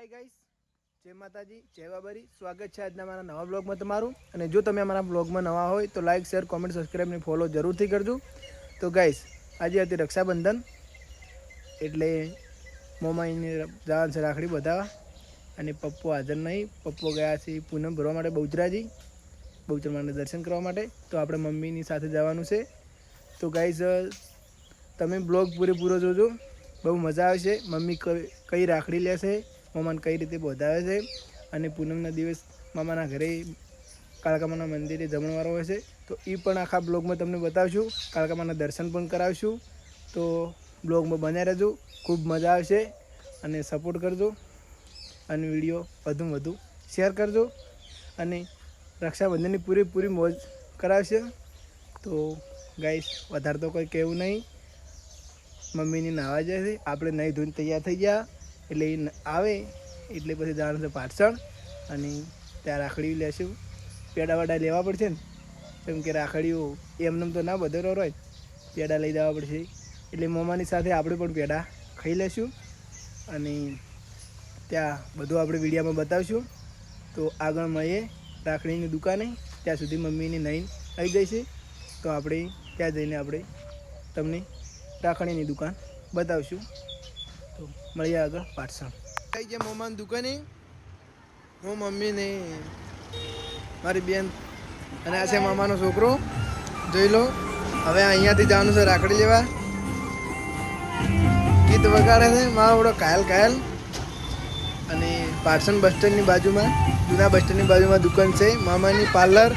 Hi guys જય માતાજી, જય બાબરી. સ્વાગત છે આજના મારા નવા બ્લોગમાં તમારું. અને જો તમે અમારા બ્લોગમાં નવા હોય તો like share comment subscribe follow જરૂરથી કરજો. તો ગાઈસ આજે હતી રક્ષાબંધન. એટલે મોમાઈની જવાનું છે રાખડી બધાવા. અને પપ્પો હાજર નહીં. પપ્પો ગયા છે પૂનમ ભરવા માટે બહુચરાજી. બહુચર માટે દર્શન કરવા માટે. તો આપણે મમ્મીની સાથે જવાનું છે. તો ગાઈસ તમે બ્લોગ પૂરેપૂરો જોજો. બહુ મજા આવશે. મમ્મી કઈ રાખડી લેશે? મામાને કઈ રીતે બોધાવે છે અને પૂનમના દિવસ મામાના ઘરે કાળકામાના મંદિરે જમણવારો હોય છે, તો એ પણ આખા બ્લોગમાં તમને બતાવશું. કાળકામાના દર્શન પણ કરાવશું. તો બ્લોગમાં બન્યા રહેજો. ખૂબ મજા આવશે અને સપોર્ટ કરજો. અને વીડિયો વધુમાં વધુ શેર કરજો. અને રક્ષાબંધનની પૂરેપૂરી મોજ કરાવશે. તો ગાઈશ વધારે તો કોઈ કહેવું નહીં. મમ્મીની નાવા જાય છે. આપણે નહીં ધોઈને તૈયાર થઈ ગયા. એટલે એ આવે, એટલે પછી જવાનું છે પાછળ અને ત્યાં રાખડી લેશું. પેડા વડા લેવા પડશે ને, કેમ કે રાખડીઓ એમને તો ના બધો હોય પેડા લઈ જવા પડશે. એટલે મમ્માની સાથે આપણે પણ પેડા ખાઈ લેશું અને ત્યાં બધું આપણે વિડીયામાં બતાવશું. તો આગળ મળીએ રાખડીની દુકાને, ત્યાં સુધી મમ્મીની નહીં આવી ગઈ છે. તો આપણે ત્યાં જઈને આપણે તમને રાખડીની દુકાન બતાવશું. મળીએ આગળ પાછળ થઈ ગયા મમ્માની દુકાને. હું મમ્મી ને મારી બેન અને આ છે મામાનો છોકરો. જોઈ લો, હવે અહીંયાથી જવાનું છે રાખડી લેવા. ગીત વગાડે છે, મારો કાયલ કાયલ. અને પાટસન બસ સ્ટેન્ડની બાજુમાં, જૂના બસ સ્ટેન્ડની બાજુમાં દુકાન છે, મામાની પાર્લર.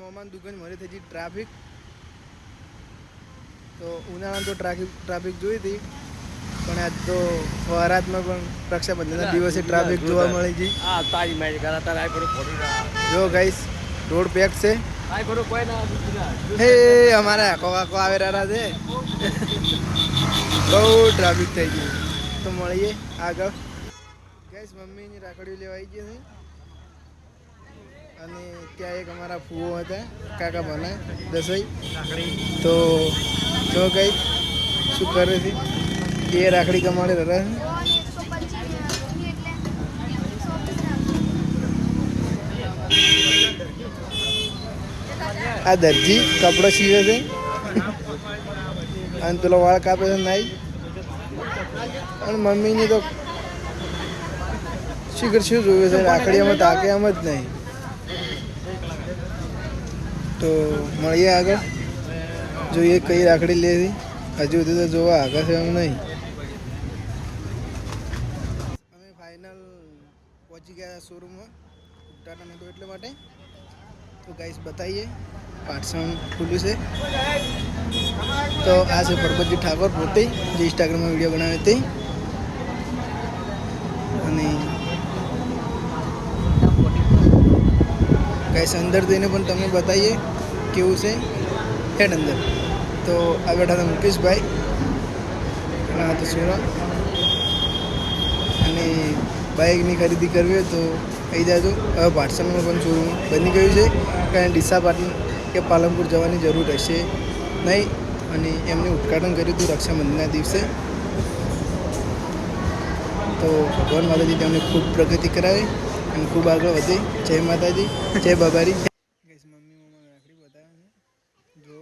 મામાની દુકાન મળી થઈ ટ્રાફિક. તો ઉનાળામાં તો ટ્રાફિક ટ્રાફિક જોઈ હતી પણ આજ તો વરાતમાં પણ રક્ષાબંધનના દિવસે ટ્રાફિક જોવા મળી ગઈ. હા તાજ મેચ કરા તારે આઈ પડો જો ગાઈસ રોડ પેક છે. આઈ પડો કોઈ ના હે અમારા આખો આખો આવે રહ્યા છે. બહુ ટ્રાફિક થઈ ગયું. તો મળીએ આગળ. ગાઈસ મમ્મીની રાખડીઓ લેવા આવી ગઈ છે. અને ત્યાં એક અમારા ફૂવો હતા કાકા ભલા દસઈ તો જો ગઈ શું કરે છે? એ રાખડી કમાડે દાદા. આ દરજી કપડો સીવે છે. અને પેલો વાળ કાપે છે નાઈ. અને મમ્મીની તો શીખર શું જોયું છે? રાખડીઓમાં તાકે એમ જ નહીં. તો મળીએ આગળ. જોઈએ કઈ રાખડી લેવી હજુ સુધી તો જોવા આગળ છે એમ નહીં અમે ફાઇનલ પહોંચી ગયા શોરૂમમાં ઉદ્ઘાટન હતું એટલે માટે. તો ગાઈસ બતાવીએ પાર્સલ ખુલ્લું છે. તો આ છે પરબતજી ઠાકોર પોતે, જે ઇન્સ્ટાગ્રામમાં વીડિયો બનાવી હતી. અને ગાઈસ અંદર જઈને પણ તમને બતાવીએ કેવું છે હેડ અંદર. તો આ બેઠા હતા મુકેશભાઈ, ઘણા હતા તો અને બાઇકની ખરીદી કરવી હોય તો આવી જાજો હવે પાર્સલમાં પણ શોરૂમ બની ગયું છે. કારણ ડીસા પાટણ કે પાલનપુર જવાની જરૂર રહેશે નહીં. અને એમને ઉદ્ઘાટન કર્યું હતું રક્ષાબંધનના દિવસે. તો ભગવાન માતાજી તેમને ખૂબ પ્રગતિ કરાવે અને ખૂબ આગળ વધે. જય માતાજી. જય બાબારી. મમ્મી મમ્મા રાખડી બતાવે જો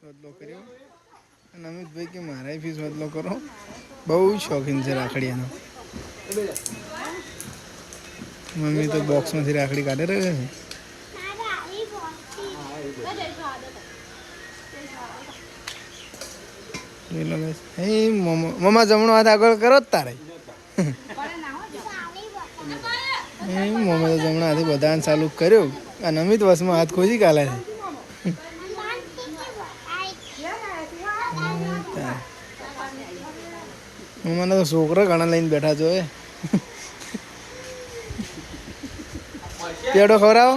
સોદલો કર્યો. અને અમિતભાઈ કે મારા ફી સોદલો કરો. બહુ શોખીન છે રાખડીયાનો. મમ્મી તો બોક્સમાંથી રાખડી કાઢે રહે છે. મમ્મા જમણો હાથ આગળ કરો તારે. મમ્મા તો જમણા હાથે બધાને ચાલુ કર્યું. અને અમિત વસમાં હાથ ખોજી કાલે. છે મમ્માને તો છોકરા ઘણા લઈને બેઠા છો, એ. પેડો ખવડાવો.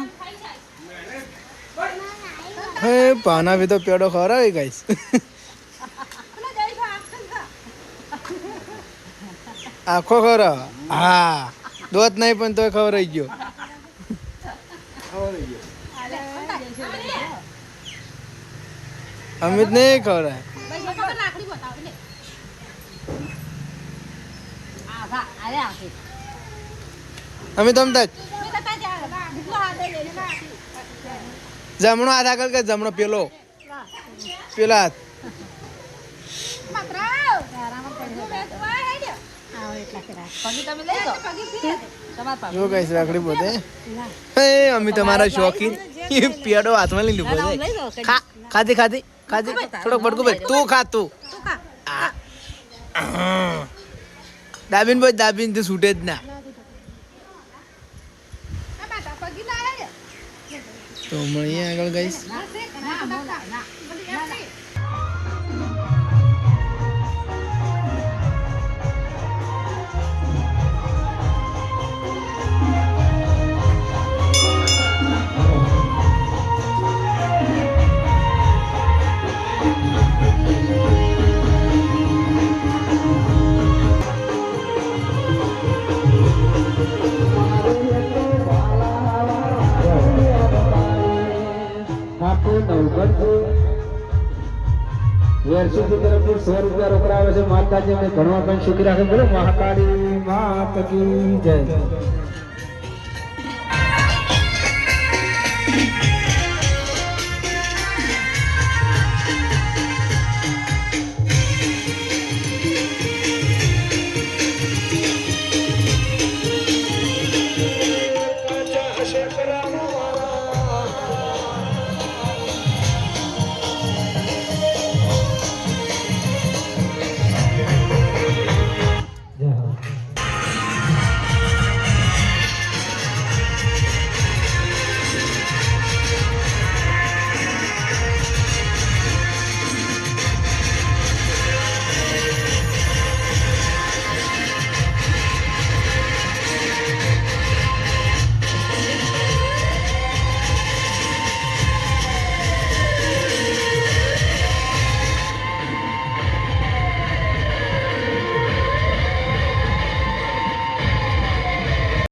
હે, પાના ભી તો પેડો ખવડાવે ગાઈસ. આખો ખવડાવો. હા, દોત નહીં પણ તોય આવી ગયો. અમિત નહીં ખવડાય. અમે તો રા જમણો હાથ આગળ કે જમણો પેલો? પેલા હાથ. જો રાખડી પોતે. અમે તમારા શોખીન. પેડો હાથમાં લઈ લીધો ખાધી ખાધી ખાધી. થોડોક બટકું ભાઈ. તું ખા તું. દાબીન ભાઈ દાબીન તો છૂટે જ ના. તો મળીએ આગળ ગઈશ તરફથી સો રૂપિયા રોકડા આવે છે. માતાજી અમને ઘણવા પણ સુખી રાખે. બોલો, મહાકાળી માત કી જય.